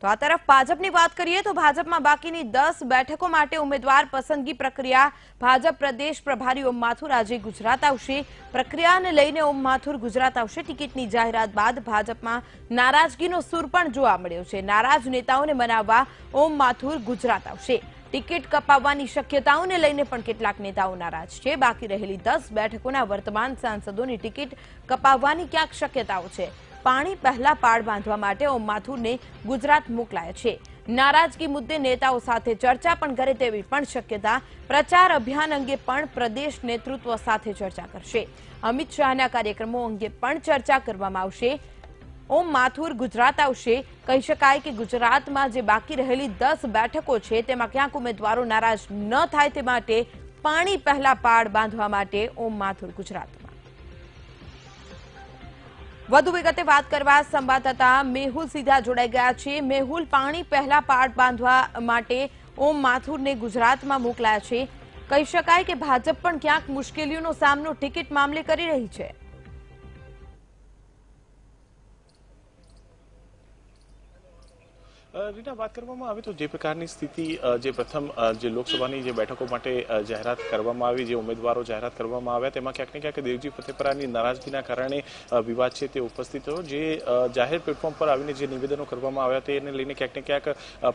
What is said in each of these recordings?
તો આ તરફ ભાજપની વાત કરીએ તો ભાજપમાં બાકીની દસ બેઠકો માટે ઉમેદવાર પસંદગી પ્રક્રિયા ભાજપ પ્રદેશ પ્રભારી ઓમ માથુર આજે ગુજરાત આવશે. પ્રક્રિયાને લઈને ઓમ માથુર ગુજરાત આવશે. ટિકિટની જાહેરાત બાદ ભાજપમાં નારાજગીનો સૂર પણ જોવા મળ્યો છે. નારાજ નેતાઓને મનાવવા ઓમ માથુર ગુજરાત આવશે. ટિકિટ કપાવવાની શક્યતાઓને લઈને પણ કેટલાક નેતાઓ નારાજ છે. બાકી રહેલી દસ બેઠકોના વર્તમાન સાંસદોની ટિકિટ કપાવવાની ક્યાંક શક્યતાઓ છે. પાણી પહેલા પાડ બાંધવા માટે ઓમ માથુરને ગુજરાત મોકલાયા છે. નારાજગી મુદ્દે નેતાઓ સાથે ચર્ચા પણ કરે તેવી પણ શક્યતા પ્રચાર અભિયાન અંગે પણ પ્રદેશ નેતૃત્વ સાથે ચર્ચા કરશે. અમિત શાહના કાર્યક્રમો અંગે પણ ચર્ચા કરવામાં આવશે. ઓમ માથુર ગુજરાત આવશે. કહી શકાય કે ગુજરાતમાં જે બાકી રહેલી દસ બેઠકો છે તેમાં ક્યાંક ઉમેદવારો નારાજ ન થાય તે માટે પાણી પહેલા પાડ બાંધવા માટે ઓમ માથુર ગુજરાતમાં વધુ વિગતે વાત કરવા સંવાદદાતા મેહુલ સીધા જોડાઈ ગયા છે. મેહુલ, પાણી પહેલા પાટ બાંધવા માટે ઓમ માથુરને ગુજરાતમાં મોકલાયા છે. કહી શકાય કે ભાજપ પણ ક્યાંક મુશ્કેલીઓનો સામનો ટિકિટ મામલે કરી રહી છે. રીના, વાત કરવામાં આવે તો જે પ્રકારની સ્થિતિ જે પ્રથમ જે લોકસભાની જે બેઠકો માટે જાહેરાત કરવામાં આવી, જે ઉમેદવારો જાહેરાત કરવામાં આવ્યા, તેમાં ક્યાંક ને ક્યાંક દેવજી ફતેપરાની નારાજગીના કારણે વિવાદ છે તે ઉપસ્થિત થયો. જે જાહેર પ્લેટફોર્મ પર આવીને જે નિવેદનો કરવામાં આવ્યા તેને લઈને ક્યાંક ને ક્યાંક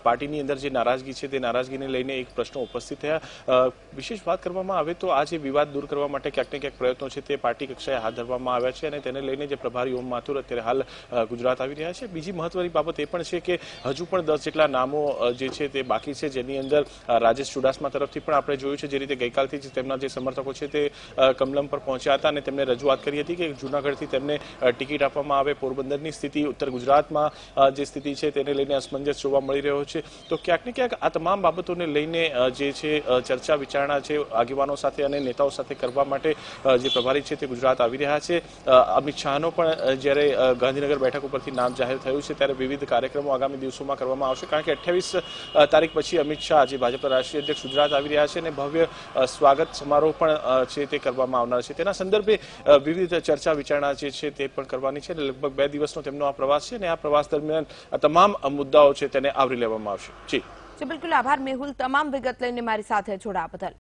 પાર્ટીની અંદર જે નારાજગી છે તે નારાજગીને લઈને એક પ્રશ્નો ઉપસ્થિત થયા. વિશેષ વાત કરવામાં આવે તો આ જે વિવાદ દૂર કરવા માટે ક્યાંક ને ક્યાંક પ્રયત્નો છે તે પાર્ટી કક્ષાએ હાથ ધરવામાં આવ્યા છે અને તેને લઈને જે પ્રભારી ઓમ માથુર અત્યારે હાલ ગુજરાત આવી રહ્યા છે. બીજી મહત્વની બાબત એ પણ છે કે હજુ પણ દસ જેટલા નામો જે છે તે બાકી છે, જેની અંદર રાજેશ ચુડાસમા તરફથી પણ આપણે જોયું છે, જે રીતે ગઈકાલથી જ તેમના જે સમર્થકો છે તે કમલમ પર પહોંચ્યા હતા અને તેમને રજૂઆત કરી હતી કે જૂનાગઢથી તેમને ટિકિટ આપવામાં આવે. પોરબંદરની સ્થિતિ ઉત્તર ગુજરાતમાં જે સ્થિતિ છે તેને લઈને અસમંજસ જોવા મળી રહ્યો છે. તો ક્યાંક ને ક્યાંક આ તમામ બાબતોને લઈને જે છે ચર્ચા વિચારણા છે આગેવાનો સાથે અને નેતાઓ સાથે કરવા માટે જે પ્રભારી છે તે ગુજરાત આવી રહ્યા છે. અમિત શાહનો પણ જ્યારે ગાંધીનગર બેઠક ઉપરથી નામ જાહેર થયું છે ત્યારે વિવિધ કાર્યક્રમો આગામી દિવસોમાં કરવામાં આવશે કારણ કે અઠ્યાવીસ તારીખ પછી અમિત શાહ જે ભાજપના રાષ્ટ્રીય અધ્યક્ષ ગુજરાત આવી રહ્યા છે અને ભવ્ય સ્વાગત સમારોહ પણ છે તે કરવામાં આવનાર છે. તેના સંદર્ભે વિવિધ ચર્ચા વિચારણા જે છે તે પણ કરવાની છે અને લગભગ બે દિવસનો તેમનો આ પ્રવાસ છે અને આ પ્રવાસ દરમિયાન તમામ મુદ્દાઓ છે તેને આવરી લેવામાં આવશે. જી, બિલકુલ આભાર મેહુલ. તમામ વિગત લઈને મારી સાથે જોડાવા બદલ.